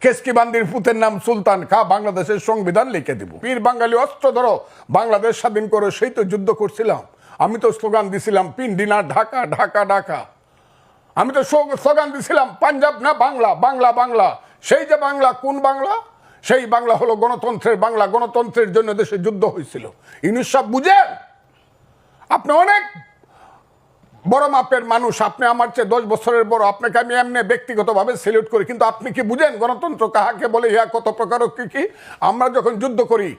কেসকিবান্দির পুতের নাম সুলতান খা বাংলাদেশের সংবিধান লিখে দিব। পীর বাঙালি অস্ত্র ধরো, বাংলাদেশ স্বাধীন করে, সেই তো যুদ্ধ করছিলাম। আমি তো স্লোগান দিছিলাম পিন্ডিনা ঢাকা ঢাকা ঢাকা। আমি তো স্লো- স্লোগান দিছিলাম, পাঞ্জাব না বাংলা বাংলা বাংলা। সেই যে বাংলা, কোন বাংলা? সেই বাংলা হলো গণতন্ত্রের বাংলা, গণতন্ত্রের জন্য দেশে যুদ্ধ হয়েছিল। ইনুস সাহেব বুঝেন? আপনি অনেক বড় মাপের মানুষ, আপনি আমার চেয়ে দশ বছরের বড়, আপনাকে আমি এমনি ব্যক্তিগতভাবে সেলিউট করি, কিন্তু আপনি কি বুঝেন গণতন্ত্র কাহাকে বলে, ইহা কত প্রকার কি কি? আমরা যখন যুদ্ধ করি,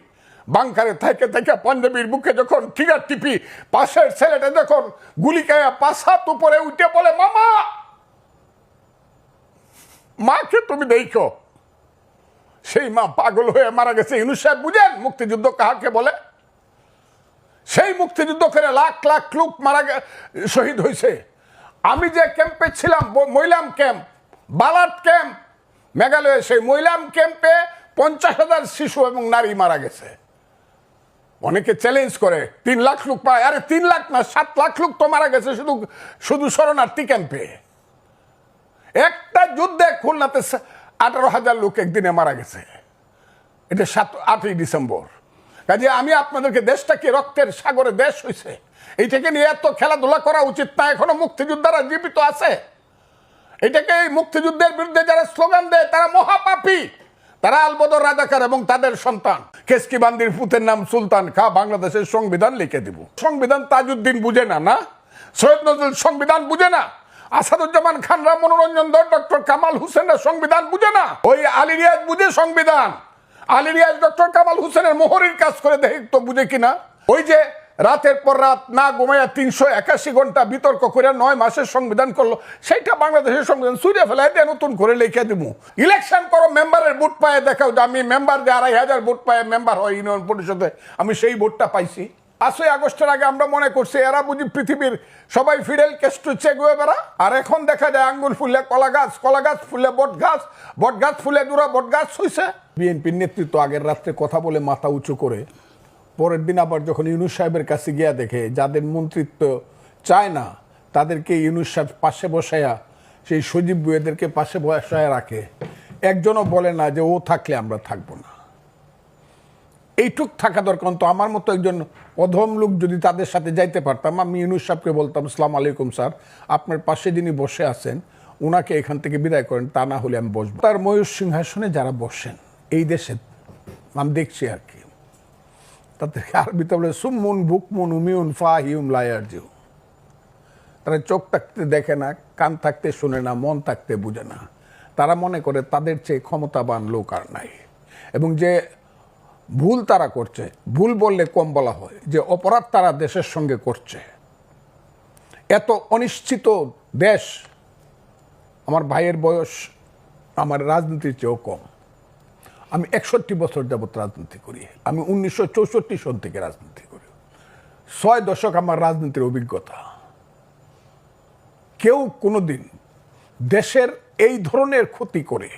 বাংকারে থেকে থেকে পাঞ্জাবির বুকে যখন ঠিকার টিপি, পাশের ছেলেটা যখন গুলি খায়া পাঁচ হাত উপরে উঠে বলে, মামা, মাকে তুমি দেখো। সেই মা পাগল হয়ে মারা গেছে। ইনুস সাহেব বুঝেন মুক্তিযুদ্ধ কাহাকে বলে? সেই মুক্তিযুদ্ধ করে লাখ লাখ লোক মারা শহীদ হয়েছে। আমি যে ক্যাম্পে ছিলাম মহিলাম ক্যাম্প বালাট ক্যাম্প, মেঘালয়ে সেই মহিলাম ক্যাম্পে পঞ্চাশ হাজার শিশু এবং নারী মারা গেছে। অনেকে চ্যালেঞ্জ করে, তিন লাখ লোক পায়, আরে তিন লাখ না, সাত লাখ লোক তো মারা গেছে শুধু শুধু শরণার্থী ক্যাম্পে। একটা যুদ্ধে খুলনাতে আঠারো হাজার লোক একদিনে মারা গেছে। এটা সাত, আটই ডিসেম্বর। কাজে আমি আপনাদেরকে দেশটাকে রক্তের সাগরে দেশ হয়েছে এইটাকে নিয়ে এত খেলাধুলা করা উচিত না, এখনও মুক্তিযোদ্ধারা জীবিত আছে। এটাকে এই মুক্তিযুদ্ধের বিরুদ্ধে যারা স্লোগান দেয়, তারা মহাপাপী। তারা আলবদর রাজাকার এবং তাদের সন্তান। কেসকিবান্দির পুতের নাম সুলতান খা, বাংলাদেশের সংবিধান লিখে দিব। সংবিধান তাজউদ্দিন বুঝে না না? সৈয়দ নজরুল সংবিধান বুঝে না? আসাদুজ্জামান খানরা মনোরঞ্জন দর ডক্টর কামাল হোসেনরা সংবিধান বুঝে না? ওই আলী রিয়াজ বুঝে সংবিধান। আলী রিয়াজ ডক্টর কামাল হোসেনের মোহরের কাজ করে দেখে তো বুঝে কিনা ওই যে রাতের পর রাত না ঘুমাইয়া তিনশো একাশি ঘণ্টা বিতর্ক করে নয় মাসের সংবিধান করল, সেইটা বাংলাদেশের সংবিধান সুরে ফেলায় দিয়ে নতুন করে লিখে দিব ইলেকশন করো, মেম্বারের ভোট পায়ে দেখাও যে আমি মেম্বার যে আড়াই হাজার ভোট পায়ে মেম্বার হয় ইউনিয়ন পরিষদে, আমি সেই ভোটটা পাইছি। পাঁচই আগস্টের আগে আমরা মনে করছি, এরা বুঝি পৃথিবীর সবাই ফিডেল কেস্টু চেগুয়ে বেড়া। আর এখন দেখা যায় আঙ্গুর ফুলে কলা গাছ কলা গাছ ফুলে বট গাছ বট গাছ ফুলে দূরা বট গাছ হইছে। বিএনপির নেতৃত্ব আগের রাত্রে কথা বলে মাথা উঁচু করে, পরের দিন আবার যখন ইউনুস সাহেবের কাছে গিয়া দেখে, যাদের মন্ত্রিত্ব চায় না, তাদেরকে ইউনুস সাহেব পাশে বসায়া, সেই সজীব বুয়েদেরকে পাশে বসায় রাখে। একজনও বলে না যে ও থাকলে আমরা থাকব না। এইটুক থাকা দরকার। তো আমার মতো একজন অধম লোক যদি তাদের সাথে যাইতে পারতাম, আমি ইউনুস সাহেবকে বলতাম আসসালাম আলাইকুম স্যার, আপনার পাশে যিনি বসে আছেন ওনাকে এখান থেকে বিদায় করেন, তা না হলে আমি বসবো। তার ময়ূর সিংহাসনে যারা বসেন, এই দেশে আমি দেখছি আর কি। তাদেরকে আরবিতে বলে সুমুন বুকমুন উমিউন ফাহিউম লায়ারজিউ তারা চোখ থাকতে দেখে না, কান থাকতে শুনে না, মন থাকতে বুঝে না। তারা মনে করে তাদের চেয়ে ক্ষমতাবান লোক আর নাই। এবং যে ভুল তারা করছে, ভুল বললে কম বলা হয়, যে অপরাধ তারা দেশের সঙ্গে করছে। এত অনিশ্চিত দেশ, আমার ভাইয়ের বয়স, আমার রাজনীতির চেয়েও কম। আমি একষট্টি বছর যাবত রাজনীতি করি, আমি উনিশশো চৌষট্টি সন থেকে রাজনীতি করি। ছয় দশক আমার রাজনীতির অভিজ্ঞতা। কেউ কোনোদিন দেশের এই ধরনের ক্ষতি করে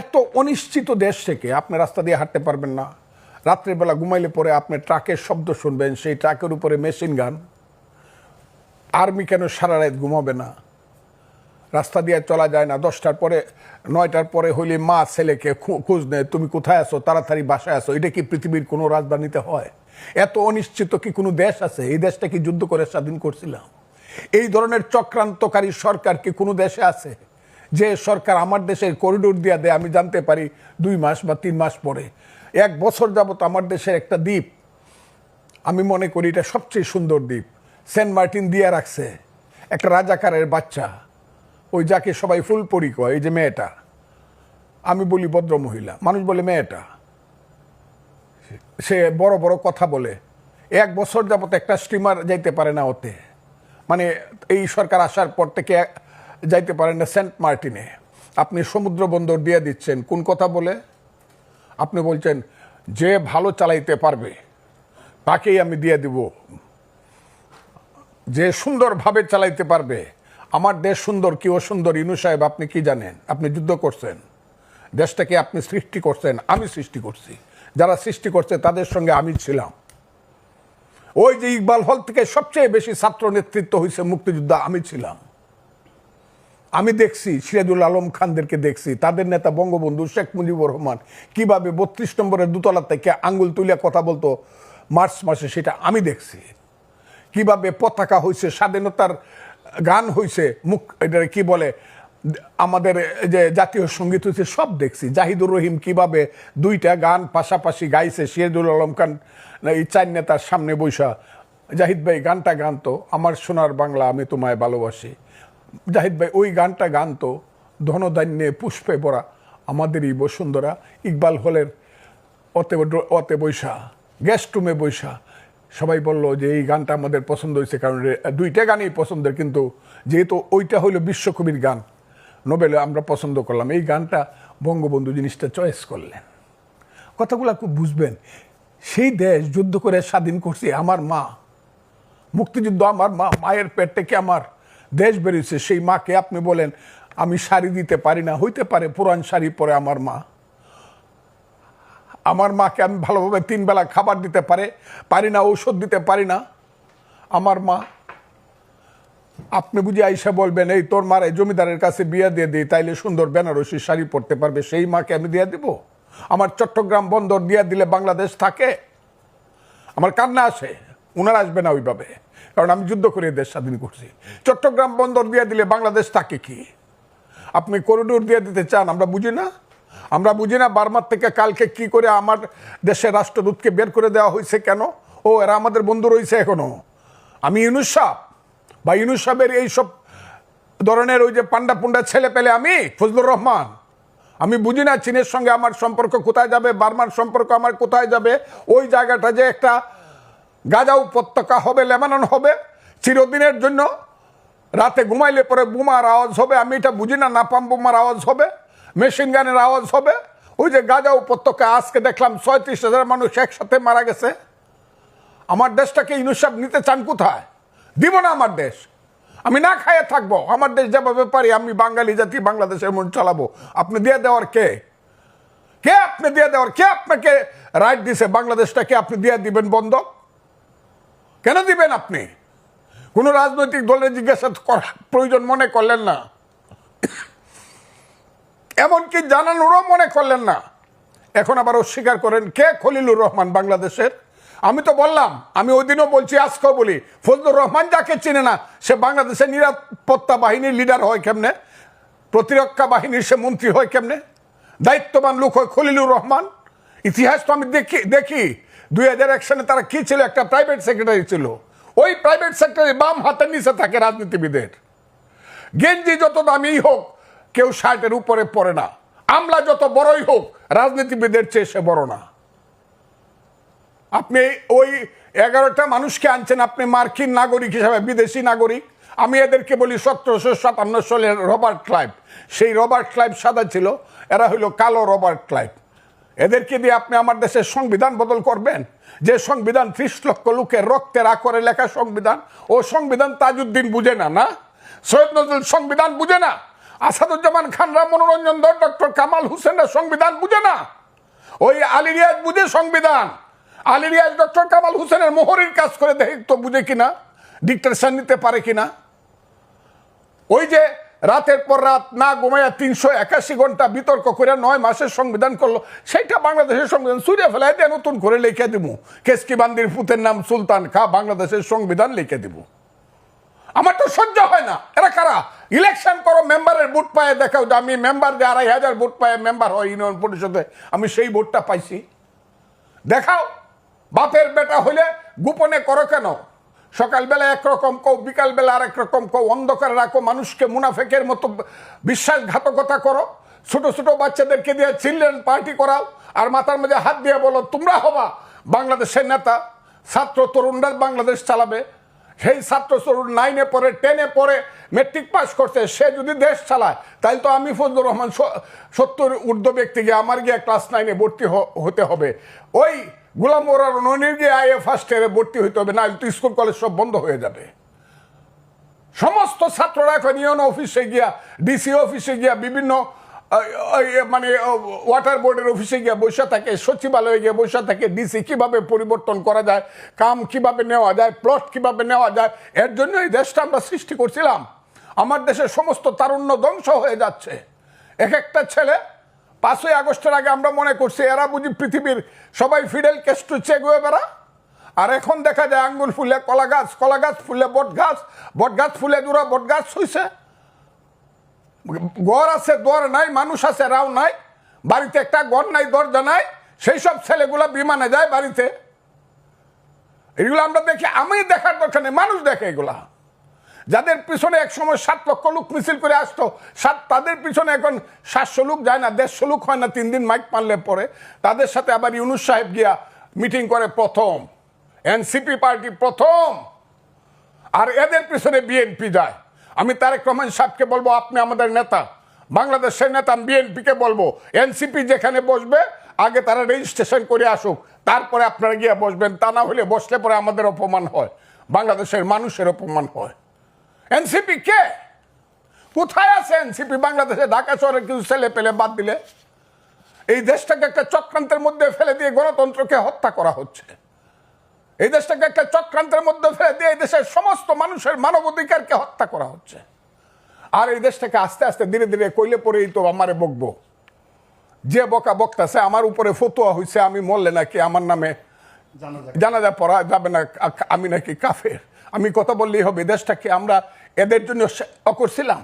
এত অনিশ্চিত দেশ থেকে আপনি রাস্তা দিয়ে হাঁটতে পারবেন না। রাত্রেবেলা ঘুমাইলে পরে আপনি ট্রাকের শব্দ শুনবেন, সেই ট্রাকের উপরে মেশিন গান। আর্মি কেন সারা রাত ঘুমাবে না? রাস্তা দিয়ে চলা যায় না। দশটার পরে, নয়টার পরে হইলে মা ছেলেকে খোঁজ নেয়, তুমি কোথায় আছো? তাড়াতাড়ি বাসায় আসো এটা কি পৃথিবীর কোনো রাজধানীতে হয়? এত অনিশ্চিত কি কোনো দেশ আছে? এই দেশটা কি যুদ্ধ করে স্বাধীন করছিলাম? এই ধরনের চক্রান্তকারী সরকার কি কোনো দেশে আছে? যে সরকার আমার দেশের করিডোর দিয়া দেয়, আমি জানতে পারি দুই মাস বা তিন মাস পরে। এক বছর যাবত আমার দেশের একটা দ্বীপ। আমি মনে করি এটা সবচেয়ে সুন্দর দ্বীপ। সেন্ট মার্টিন দিয়া রাখছে। একটা রাজাকারের বাচ্চা। ওই যাকে সবাই ফুলপরি কয়, এই যে মেয়েটা। আমি বলি ভদ্র মহিলা। মানুষ বলে মেয়েটা। সে বড় বড় কথা বলে। এক বছর যাবত একটা স্টিমার যাইতে পারে না ওতে। মানে এই সরকার আসার পর থেকে যাইতে পারেন না, সেন্ট মার্টিনে। আপনি সমুদ্র বন্দর দিয়ে দিচ্ছেন, কোন কথা বলে? আপনি বলছেন, যে ভালো চালাইতে পারবে, তাকেই আমি দিয়ে দিব। যে সুন্দরভাবে চালাইতে পারবে, আমার দেশ সুন্দর কি অসুন্দর? ইনু সাহেব, আপনি কি জানেন? আপনি যুদ্ধ করছেন। দেশটাকে আপনি সৃষ্টি করছেন, আমি সৃষ্টি করছি। যারা সৃষ্টি করছে, তাদের সঙ্গে আমি ছিলাম। ওই যে ইকবাল হল থেকে সবচেয়ে বেশি ছাত্র নেতৃত্ব হয়েছে মুক্তিযোদ্ধা, আমি ছিলাম। আমি দেখছি, সিরাজুল আলম খানদেরকে দেখছি, তাদের নেতা বঙ্গবন্ধু শেখ মুজিবুর রহমান কীভাবে বত্রিশ নম্বরের দুতলা থেকে আঙ্গুল তুলিয়া কথা বলতো মার্চ মাসে, সেটা আমি দেখছি। কীভাবে পতাকা হয়েছে স্বাধীনতার গান হয়েছে মুখ এটা কি বলে, আমাদের যে জাতীয় সংগীত হয়েছে সব দেখছি। জাহিদুর রহিম কীভাবে দুইটা গান পাশাপাশি গাইছে, সিরাজুল আলম খান, এই চার নেতার সামনে বৈশা, জাহিদ ভাই গানটা গান তো, আমার সোনার বাংলা আমি তোমায় ভালোবাসি। জাহিদ ভাই, ওই গানটা গান তো, ধনধান্যে পুষ্পে ভরা আমাদেরই বসুন্ধরা। ইকবাল হলের অতে অতে বৈশা গেস্ট রুমে বৈশা। সবাই বলল যে এই গানটা আমাদের পছন্দ হয়েছে, কারণ দুইটা গানই পছন্দের, কিন্তু যেহেতু ওইটা হইল বিশ্বকবির গান, নোবেলে আমরা পছন্দ করলাম। এই গানটা বঙ্গবন্ধু জিনিসটা চয়েস করলেন। কথাগুলো খুব বুঝবেন। সেই দেশ যুদ্ধ করে স্বাধীন করছে আমার মা। মুক্তিযুদ্ধ আমার মা, মায়ের পেট থেকে আমার? দেশ বেরিয়েছে সেই মাকে আপনি বলেন, আমি শাড়ি দিতে পারি না। হইতে পারে পুরান শাড়ি পরে আমার মা। আমার মাকে আমি ভালোভাবে তিন বেলা খাবার দিতে পারে, পারি না, ঔষধ দিতে পারি না। আমার মা, আপনি বুঝি আইসা বলবেন, এই তোর মার জমিদারের কাছে বিয়া দিয়ে দিই তাইলে সুন্দর বেনারসি শাড়ি পরতে পারবে, সেই মাকে আমি দিয়ে দিব। আমার চট্টগ্রাম বন্দর দিয়ে দিলে বাংলাদেশ থাকে। আমার কান্না আসে উনার আসবে না ওইভাবে। কারণ আমি যুদ্ধ করে দেশ স্বাধীন করছি। চট্টগ্রাম বন্দর দিয়ে দিলে বাংলাদেশ থাকে কি? আপনি করিডোর দিয়ে দিতে চান, আমরা বুঝি না? আমরা বুঝি না বার্মার থেকে কালকে কি করে আমার দেশের রাষ্ট্রদূতকে বের করে দেওয়া হয়েছে কেন? ও, এরা আমাদের বন্ধু রয়েছে এখনও। আমি ইউনুস বা ইউনুস এইসব ধরনের ওই যে পান্ডা পুন্ডা ছেলে পেলে আমি, ফজলুর রহমান। আমি বুঝি না চীনের সঙ্গে আমার সম্পর্ক কোথায় যাবে, বার্মার সম্পর্ক আমার কোথায় যাবে? ওই জায়গাটা যে একটা গাজা উপত্যকা হবে, লেবানন হবে, চিরদিনের জন্য। রাতে ঘুমাইলে পরে বোমার আওয়াজ হবে, আমি এটা বুঝি না, নাপাম বোমার আওয়াজ হবে, মেশিন গানের আওয়াজ হবে। ওই যে গাজা উপত্যকা, আজকে দেখলাম ছয়ত্রিশ হাজার মানুষ একসাথে মারা গেছে। আমার দেশটাকে ইনুসাব নিতে চান কোথায়? দিব না আমার দেশ। আমি না খাইয়ে থাকব, আমার দেশ যেভাবে পারি, আমি বাঙালি জাতি বাংলাদেশের মন চালাবো। আপনি দিয়ে দেওয়ার কে? কে আপনি দিয়ে দেওয়ার? কে আপনাকে রাইট দিছে? বাংলাদেশটাকে আপনি দিয়ে দিবেন বন্ধক? কেন দিবেন আপনি? কোনো রাজনৈতিক দলের জিজ্ঞাসা করার প্রয়োজন মনে করলেন না? এমনকি জানানোরও মনে করলেন না। এখন আবার অস্বীকার করেন কে? খলিলুর রহমান, বাংলাদেশের। আমি তো বললাম, আমি ওই দিনও বলছি, আজকেও বলি, ফজলুর রহমান যাকে চিনে না, সে বাংলাদেশের নিরাপত্তা বাহিনীর লিডার হয় কেমনে? প্রতিরক্ষা বাহিনীর সে মন্ত্রী হয় কেমনে? দায়িত্ববান লোক হয় খলিলুর রহমান? ইতিহাস তো আমি দেখি দেখি। দুই হাজার এক সালে তারা কি ছিল? একটা প্রাইভেট সেক্রেটারি ছিল। ওই প্রাইভেট সেক্রেটারি বাম হাতের নিচে থাকে রাজনীতিবিদের। গেঞ্জি যত দামি হোক, কেউ শার্টের উপরে পড়ে না। আমলা যত বড়ই হোক, রাজনীতিবিদের চেয়ে সে বড় না। আপনি ওই এগারোটা মানুষকে আনছেন, আপনি মার্কিন নাগরিক হিসাবে, বিদেশি নাগরিক। আমি এদেরকে বলি সতেরোশো সাতান্ন সালের রবার্ট ক্লাইভ। সেই রবার্ট ক্লাইভ সাদা ছিল, এরা হইল কালো রবার্ট ক্লাইভ। এদেরকে দিয়ে আপনি আমার দেশের সংবিধান বদল করবেন। যে সংবিধান ত্রিশ লক্ষ লোকের রক্তের আকরে লেখা সংবিধান, ও সংবিধান তাজউদ্দিন বুঝে না না? সৈয়দ নজরুল সংবিধান বুঝে না? আসাদুজ্জামান খানরা মনোরঞ্জন দর ডক্টর কামাল হোসেনরা সংবিধান বুঝে না? ওই আলী রিয়াজ বুঝে সংবিধান। আলী রিয়াজ, ডক্টর কামাল হোসেনের মোহরির কাজ করে দেখি তো বুঝে কিনা? ডিক্টেশন নিতে পারে কিনা? ওই যে রাতের পর রাত না ঘুমাইয়া তিনশো একাশি ঘণ্টা বিতর্ক করে নয় মাসের সংবিধান করল, সেইটা বাংলাদেশের সংবিধান সুরিয়া ফেলাই দিয়ে নতুন করে লিখে দিব কেসকি বান্দির পুতের নাম সুলতান খা, বাংলাদেশের সংবিধান লিখে দিব আমার তো সহ্য হয় না। এরা কারা? ইলেকশন করো, মেম্বারের ভোট পায়ে দেখাও যে আমি মেম্বার যে আড়াই হাজার ভোট পায়ে মেম্বার হয় ইউনিয়ন পরিষদে, আমি সেই ভোটটা পাইছি। দেখাও। বাপের বেটা হইলে গোপনে করো কেন? সকালবেলা একরকম কও, বিকালবেলা আরেক রকম কও, অন্ধকারে রাখো, মানুষকে মুনাফেকের মতো বিশ্বাসঘাতকতা করো। ছোট ছোট বাচ্চাদেরকে দিয়ে চিলড্রেন পার্টি করাও। আর মাথার মধ্যে হাত দিয়ে বলো, তোমরা হবা বাংলাদেশের নেতা। ছাত্র তরুণরা বাংলাদেশ চালাবে। সেই ছাত্র তরুণ নাইনে পড়ে টেনে পড়ে মেট্রিক পাস করছে। সে যদি দেশ চালায় তাহলে তো আমি ফজলুর রহমান সত্তর ঊর্ধ্ব ব্যক্তিকে আমার গিয়ে ক্লাস নাইনে ভর্তি হতে হবে। ওই গুলাম ওরার ননির গিয়ে আইএ ফার্স্ট ইয়ারে ভর্তি হতে হবে, না তো স্কুল কলেজ সব বন্ধ হয়ে যাবে। সমস্ত ছাত্ররা এখন ইউন অফিসে গিয়া ডিসি অফিসে গিয়া, বিভিন্ন মানে ওয়াটার বোর্ডের অফিসে গিয়ে বসে থাকে, সচিবালয়ে গিয়ে বসে থাকে ডিসি কীভাবে পরিবর্তন করা যায়, কাম কীভাবে নেওয়া যায় প্লট কীভাবে নেওয়া যায়, এর জন্য এই দেশটা আমরা সৃষ্টি করছিলাম। আমার দেশের সমস্ত তারুণ্য ধ্বংস হয়ে যাচ্ছে। এক একটা ছেলে পাঁচই আগস্টের আগে আমরা মনে করছি, এরা বুঝি পৃথিবীর সবাই ফিডেল কেস্টু চেগুয়ে বেড়া? আর এখন দেখা যায় আঙ্গুল ফুলে কলা গাছ কলা গাছ ফুলে বট গাছ বট গাছ ফুলে জোড়া বট গাছ হইছে ঘর আছে, দর নাই, মানুষ আছে, রাও নাই, বাড়িতে একটা ঘর নাই, দরজা নাই, সেই সব ছেলেগুলো বিমানে যায় বাড়িতে। এগুলো আমরা দেখি, আমি দেখার দরকার নেই, মানুষ দেখে এগুলা। যাদের পিছনে এক সময় সাত লক্ষ লোক মিছিল করে আসতো, সাত তাদের পিছনে এখন সাতশো লোক যায় না, দেড়শো লোক হয় না, তিন দিন মাইক মারলে পরে। তাদের সাথে আবার ইউনুস সাহেব গিয়া মিটিং করে প্রথম। এনসিপি পার্টি প্রথম। আর এদের পিছনে বিএনপি যায়। আমি তারেক রহমান সাহেবকে বলব, আপনি আমাদের নেতা। বাংলাদেশের নেতা, আমি বিএনপিকে বলব, এনসিপি যেখানে বসবে, আগে তারা রেজিস্ট্রেশন করে আসুক। তারপরে আপনারা গিয়ে বসবেন, তা না হলে বসলে পরে আমাদের অপমান হয়। বাংলাদেশের মানুষের অপমান হয়। এনসিপি কে? কোথায় আছে এনসিপি? বাংলাদেশে ঢাকা শহরে কিছু ছেলে পেলে বাদ দিলে? এই দেশটাকে একটা চক্রান্তের মধ্যে ফেলে দিয়ে গণতন্ত্রকে হত্যা করা হচ্ছে। এই দেশটাকে একটা চক্রান্তের মধ্যে ফেলে দিয়ে এই দেশের সমস্ত মানুষের মানবাধিকারকে হত্যা করা হচ্ছে। আর এই দেশটাকে আস্তে আস্তে ধীরে ধীরে কইলে পরেই তো আমারে বকবো। যে বকা বক্তাছে আমার উপরে ফতুয়া হয়েছে আমি মরলে নাকি আমার নামে জানাজা পড়া যাবে না আমি নাকি কাফের। আমি কথা বললেই হবে দেশটাকে আমরা এদের জন্য করছিলাম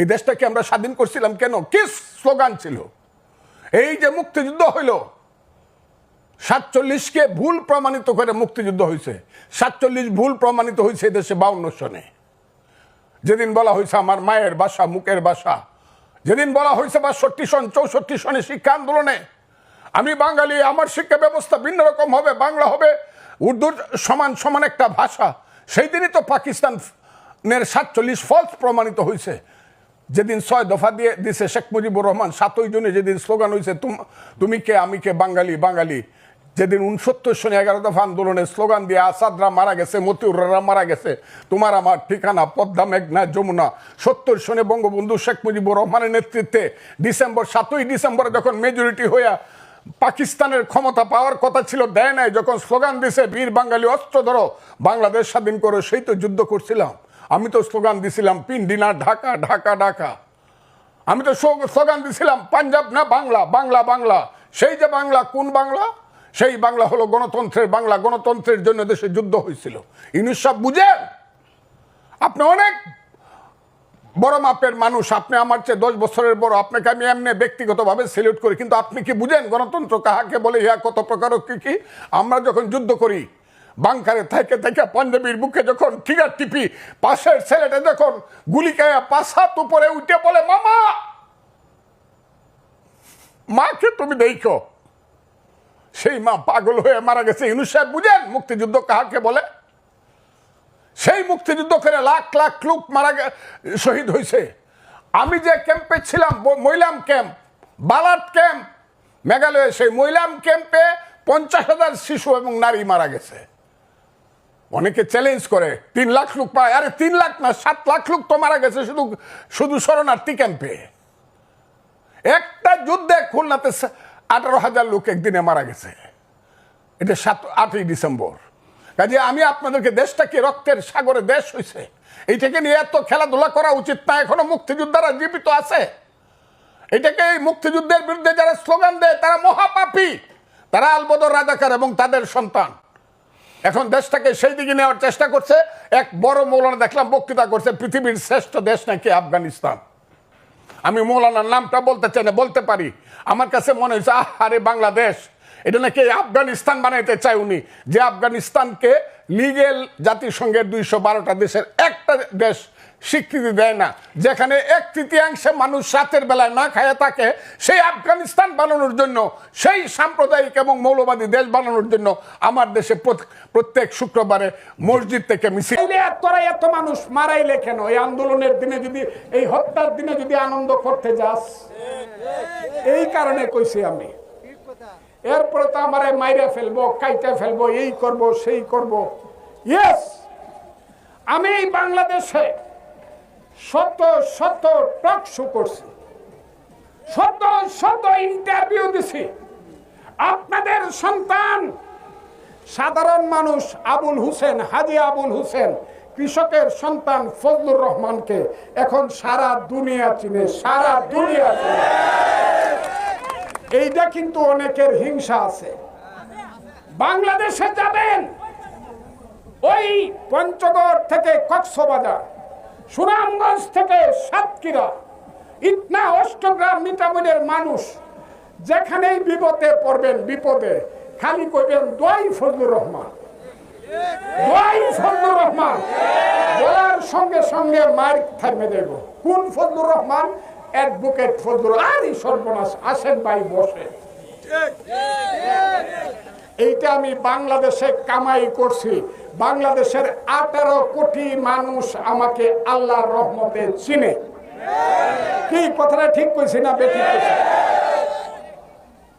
এই দেশটাকে আমরা স্বাধীন করছিলাম কেন? কি স্লোগান ছিল? এই যে মুক্তিযুদ্ধ হইল, সাতচল্লিশকে ভুল প্রমাণিত করে মুক্তিযুদ্ধ হয়েছে সাতচল্লিশ ভুল প্রমাণিত হয়েছে দেশে বাউন্ন সনে। যেদিন বলা হয়েছে আমার মায়ের বাসা, মুখের বাসা, যেদিন বলা হয়েছে বাষট্টি সন, চৌষট্টি সনে শিক্ষা আন্দোলনে, আমি বাঙালি, আমার শিক্ষা ব্যবস্থা ভিন্ন রকম হবে, বাংলা হবে, উর্দুর সমান সমান একটা ভাষা সেই দিনই তো পাকিস্তানের সাতচল্লিশ ফলস প্রমাণিত হয়েছে যেদিন ছয় দফা দিয়ে দিছে শেখ মুজিবুর রহমান, সাতই জনে যেদিন স্লোগান হয়েছে তুম- কে, আমি কে, বাঙালি বাঙালি। যেদিন উনসত্তর সনে এগারো দফা আন্দোলনের স্লোগান দিয়ে আসাদরা মারা গেছে, মতিউররা মারা গেছে, তোমার আমার ঠিকানা, পদ্মা, মেঘনা, যমুনা। সত্তর সনে বঙ্গবন্ধু শেখ মুজিবুর রহমানের নেতৃত্বে ডিসেম্বর সাতই ডিসেম্বরে যখন মেজরিটি হইয়া পাকিস্তানের ক্ষমতা পাওয়ার কথা ছিল, দেয় নাই। যখন স্লোগান দিছে, বীর বাঙালি অস্ত্র ধরো, বাংলাদেশ স্বাধীন করো, সেই তো যুদ্ধ করছিলাম। আমি তো স্লোগান দিছিলাম পিন্ডিনা ঢাকা ঢাকা ঢাকা। আমি তো স্লোগান দিছিলাম, পাঞ্জাব না বাংলা বাংলা বাংলা। সেই যে বাংলা, কোন বাংলা? সেই বাংলা হলো গণতন্ত্রের বাংলা। গণতন্ত্রের জন্য দেশে যুদ্ধ হয়েছিল। ইনুস সাহেব, বুঝেন? আপনি অনেক বড় মাপের মানুষ, আপনি আমার চেয়ে দশ বছরের বড়, আপনাকে আমি এমনি ব্যক্তিগতভাবে সিলেক্ট করি, কিন্তু আপনি কি বুঝেন? গণতন্ত্র কাহাকে বলে, ইহা কত প্রকার কি কি? আমরা যখন যুদ্ধ করি, বাংকারে থেকে থেকে পাঞ্জাবির বুকে যখন ঠিকার টিপি, পাশের ছেলেটা যখন গুলি খায়া হাত উপরে উঠে বলে, মামা, মাকে তুমি দেখো। সেই মা পাগল হয়ে মারা গেছে। ইউনুস বুঝেন মুক্তিযুদ্ধ কাহাকে বলে? সেই মুক্তিযুদ্ধ করে লাখ লাখ লোক মারা শহীদ হয়েছে আমি যে ক্যাম্পে ছিলাম মহিলাম ক্যাম্প বালাট ক্যাম্প, মেঘালয়ে সেই মহিলাম ক্যাম্পে পঞ্চাশ হাজার শিশু এবং নারী মারা গেছে। অনেকে চ্যালেঞ্জ করে, তিন লাখ লোক পায় আরে তিন লাখ না, সাত লাখ লোক তো মারা গেছে শুধু শুধু শরণার্থী ক্যাম্পে। একটা যুদ্ধে খুলনাতে আঠারো হাজার লোক একদিনে মারা গেছে। এটা সাত, আটই ডিসেম্বর। কাজে আমি আপনাদেরকে দেশটাকে রক্তের সাগরে দেশ হয়েছে এইটাকে নিয়ে এত খেলাধুলা করা উচিত না, এখনও মুক্তিযোদ্ধারা জীবিত আছে। এটাকে এই মুক্তিযুদ্ধের বিরুদ্ধে যারা স্লোগান দেয়, তারা মহাপাপী। তারা আলবদর রাজাকার এবং তাদের সন্তান। এখন দেশটাকে সেই দিকে নেওয়ার চেষ্টা করছে। এক বড় মৌলানা দেখলাম বক্তৃতা করছে, পৃথিবীর শ্রেষ্ঠ দেশ নাকি আফগানিস্তান। আমি মৌলানার নামটা বলতে চাই না, বলতে পারি। আমার কাছে মনে হয়েছে, আহ আরে বাংলাদেশ। এটা নাকি আফগানিস্তান বানাইতে চায় উনি? যে আফগানিস্তানকে লিগেল জাতিসংঘের দুইশো বারোটা দেশের একটা দেশ স্বীকৃতি দেয় না, যেখানে এক তৃতীয়াংশে মানুষ রাতের বেলায় না খায় থাকে, সেই আফগানিস্তান বানানোর জন্য, সেই সাম্প্রদায়িক এবং মৌলবাদী দেশ বানানোর জন্য আমার দেশে প্রত- প্রত্যেক শুক্রবারে মসজিদ থেকে মিছিল তোরা এত মানুষ মারাইলে কেন? এই আন্দোলনের দিনে যদি, এই হত্যার দিনে যদি আনন্দ করতে যাস, এই কারণে কইছি আমি। এরপরে তো আমারে মাইরে ফেলব, কাইটা ফেলব, এই করব, সেই করব। ইয়েস আমি বাংলাদেশে শত শত টক শো করছি। শত শত ইন্টারভিউ দিছি। আপনাদের সন্তান, সাধারণ মানুষ আবুল হুসেন, হাজি আবুল হুসেন, কৃষকের সন্তান ফজলুর রহমানকে এখন সারা দুনিয়া চিনে, সারা দুনিয়া চিনে। কিন্তু অনেকের হিংসা আছে। বাংলাদেশে যাবেন, ওই পঞ্চগড় থেকে কক্সবাজার, সুনামগঞ্জ থেকে সাতক্ষীরা, ইটনা, অষ্টগ্রাম মিটামনের মানুষ, যেখানেই বিপদে পড়বেন, বিপদে, খালি করবেন দোয়াই ফজলুর রহমান। দোয়াই ফজলুর রহমান। বলার সঙ্গে সঙ্গে মার থামে দেব। কোন ফজলুর রহমান? অ্যাডভোকেট ফজলুর আরই সর্বনাশ আসেন ভাই বসে। এইটা আমি বাংলাদেশে কামাই করছি। বাংলাদেশের আঠারো কোটি মানুষ আমাকে আল্লাহর রহমতে চিনে। কি কথাটা ঠিক কইছি না কইছি?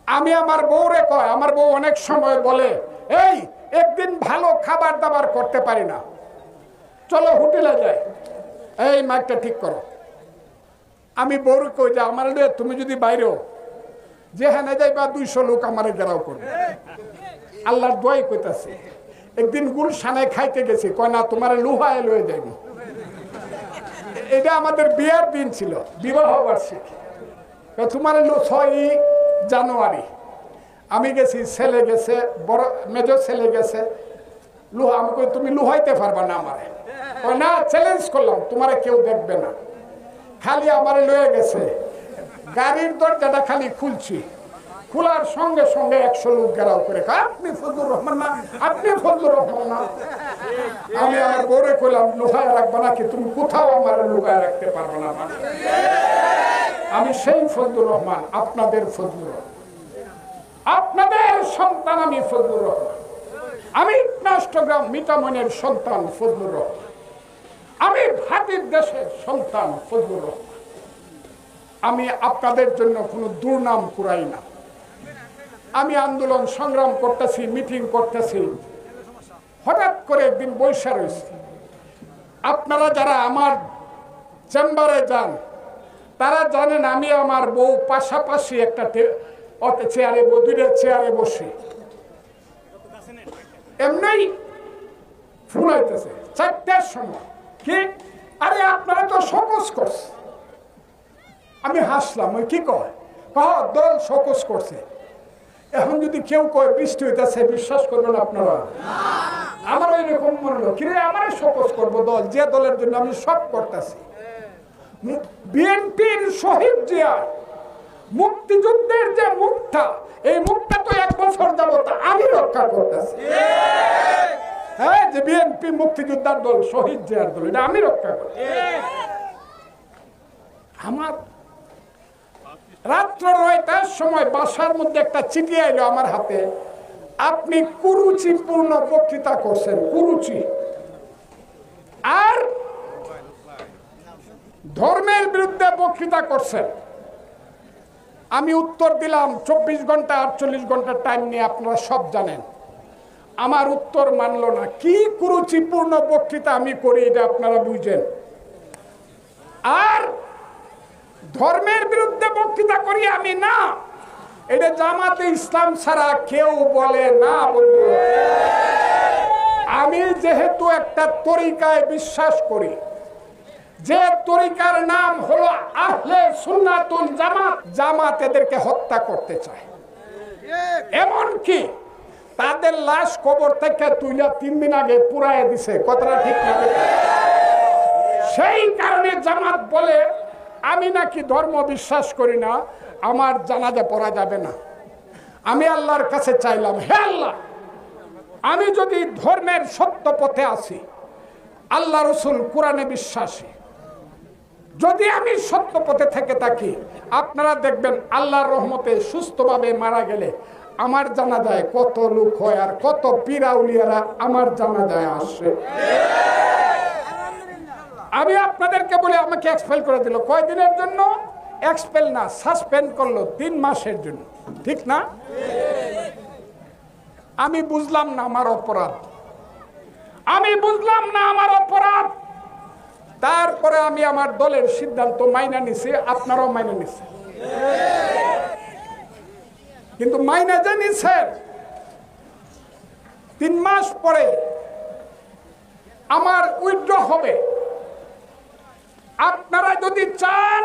আমি আমার বউরে কয়, আমার বউ অনেক সময় বলে, এই, একদিন ভালো খাবার দাবার করতে পারি না। চলো হোটেলে যাই। এই, মাইকটা ঠিক করো। আমি বউরে কই যে আমার তুমি যদি বাইরেও যেখানে যাইবা দুইশো লোক আমার গেরাও করবে। আল্লাহর দোয়াই কইতাছে, একদিন গুলশানে খাইতে গেছি, কয় না, তোমার লুহায় লয়ে যাইব। এটা আমাদের বিয়ার দিন ছিল, বিবাহ বার্ষিকী। তোমার লো ছয় জানুয়ারি। আমি গেছি, ছেলে গেছে, বড় মেজ ছেলে গেছে। লুহা, আমি তুমি লুহাইতে পারবা না আমার। না চ্যালেঞ্জ করলাম, তোমারে কেউ দেখবে না। খালি আমার লয়ে গেছে। গাড়ির দরজাটা খালি খুলছি। খোলার সঙ্গে সঙ্গে একশো লোক গেরাও করে আপনি ফজলুর রহমান না? আপনি ফজলুর রহমান না? আমি আমার বউরে কইলাম লুকায় রাখব নাকি? তুমি কোথাও আমার লুকায় রাখতে পারব না। আমি সেই ফজলুর রহমান, আপনাদের ফজলুর আপনাদের সন্তান আমি ফজলুর রহমান। আমি নষ্টগ্রাম মিটামনের সন্তান ফজলুর রহমান। আমি ভাতির দেশের সন্তান ফজলুর রহমান। আমি আপনাদের জন্য কোনো দুর্নাম কুড়াই না। আমি আন্দোলন সংগ্রাম করতেছি, মিটিং করতেছি। হঠাৎ করে একদিন বৈশা রয়েছে। আপনারা যারা আমার চেম্বারে যান, তারা জানেন আমি আমার বউ পাশাপাশি একটা চেয়ারে দুইটা চেয়ারে বসি। এমনি ফোন হইতেছে। চারটার সময় কি? আরে আপনারা তো সকস করছে। আমি হাসলাম, ওই কি কয়? কহ, দল সকস করছে। এখন যদি কেউ কয় বৃষ্টি হইতেছে, বিশ্বাস করবেন আপনারা? আমার ওই রকম মনে হলো, কিরে, আমার সকস করব দল? যে দলের জন্য আমি সব করতেছি। বিএনপির শহীদ জিয়া, মুক্তিযুদ্ধের যে মুখটা, এই মুখটা তো এক বছর যাবত আমি রক্ষা করতেছি। হ্যাঁ যে বিএনপি মুক্তিযোদ্ধার দল, শহীদ জিয়ার দল, এটা আমি রক্ষা করি। আমার রাত্র নয়টার সময় বাসার মধ্যে একটা চিঠি আইলো আমার হাতে। আপনি কুরুচিপূর্ণ বক্তৃতা করছেন, কুরুচি। আর ধর্মের বিরুদ্ধে বক্তৃতা করছেন। আমি উত্তর দিলাম, চব্বিশ ঘণ্টা আটচল্লিশ ঘণ্টা টাইম নিয়ে আপনারা সব জানেন। আমার উত্তর মানলো না। কি কুরুচিপূর্ণ বক্তৃতা আমি করি এটা আপনারা বুঝেন। আর ধর্মের বিরুদ্ধে বক্তৃতা করি আমি না। এটা জামাতে ইসলাম ছাড়া কেউ বলে না বন্ধু। আমি যেহেতু একটা তরিকায় বিশ্বাস করি যে তরিকার নাম হলো আহলে সুন্নাতুল জামাত জামাত এদেরকে হত্যা করতে চায়। এমন কি তাদের লাশ কবর থেকে তুইলা তিন দিন আগে পুরায় দিছে। কথাটা ঠিক না। সেই কারণে জামাত বলে, আমি নাকি ধর্ম বিশ্বাস করি না, আমার জানাজা পড়া যাবে না। আমি আল্লাহর কাছে চাইলাম, হে আল্লাহ, আমি যদি ধর্মের সত্য পথে আছি, আল্লাহ রসুল কোরআনে বিশ্বাসী, যদি আমি সত্য পথে থেকে থাকি, আপনারা দেখবেন আল্লাহর রহমতে সুস্থভাবে মারা গেলে আমার জানা যায় কত লোক হয় আর কত পিরাউলিয়ারা আমার জানা যায় আসে আমি আপনাদেরকে বলে আমাকে এক্সপেল করে দিল। কয়দিনের জন্য? এক্সপেল না সাসপেন্ড করল তিন মাসের জন্য। ঠিক না? আমি বুঝলাম না আমার অপরাধ। আমি বুঝলাম না আমার অপরাধ। তারপরে আমি আমার দলের সিদ্ধান্ত মাইনা নিছি আপনারাও মাইনা নিছে কিন্তু মাইনা যে নিছেন তিন মাস পরে আমার উইথড্র হবে। আপনারা যদি চান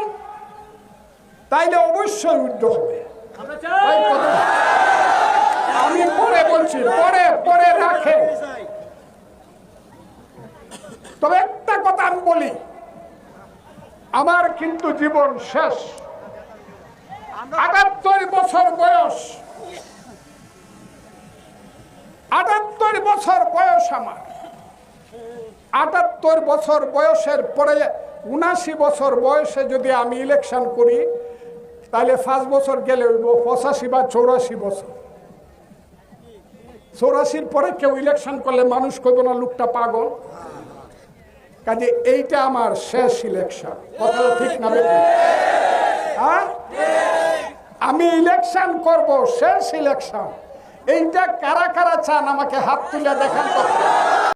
তাইলে অবশ্যই উইথড্র হবে। আমি পরে বলছি পরে পরে রাখে। তবে একটা কথা আমি বলি আমার কিন্তু জীবন শেষ। আটাত্তর বছর বয়স। আটাত্তর বছর বয়স আমার। আটাত্তর বছর বয়সের পরে উনাশি বছর বয়সে যদি আমি ইলেকশন করি, তাহলে পাঁচ বছর গেলে হইব পঁচাশি বা চৌরাশি বছর। চৌরাশির পরে কেউ ইলেকশন করলে মানুষ কইব না, লোকটা পাগল। কাজে এইটা আমার শেষ ইলেকশন কথাটা ঠিক না? হ্যাঁ? আমি ইলেকশন করব শেষ ইলেকশন এইটা কারা কারা চান আমাকে হাত তুলে দেখান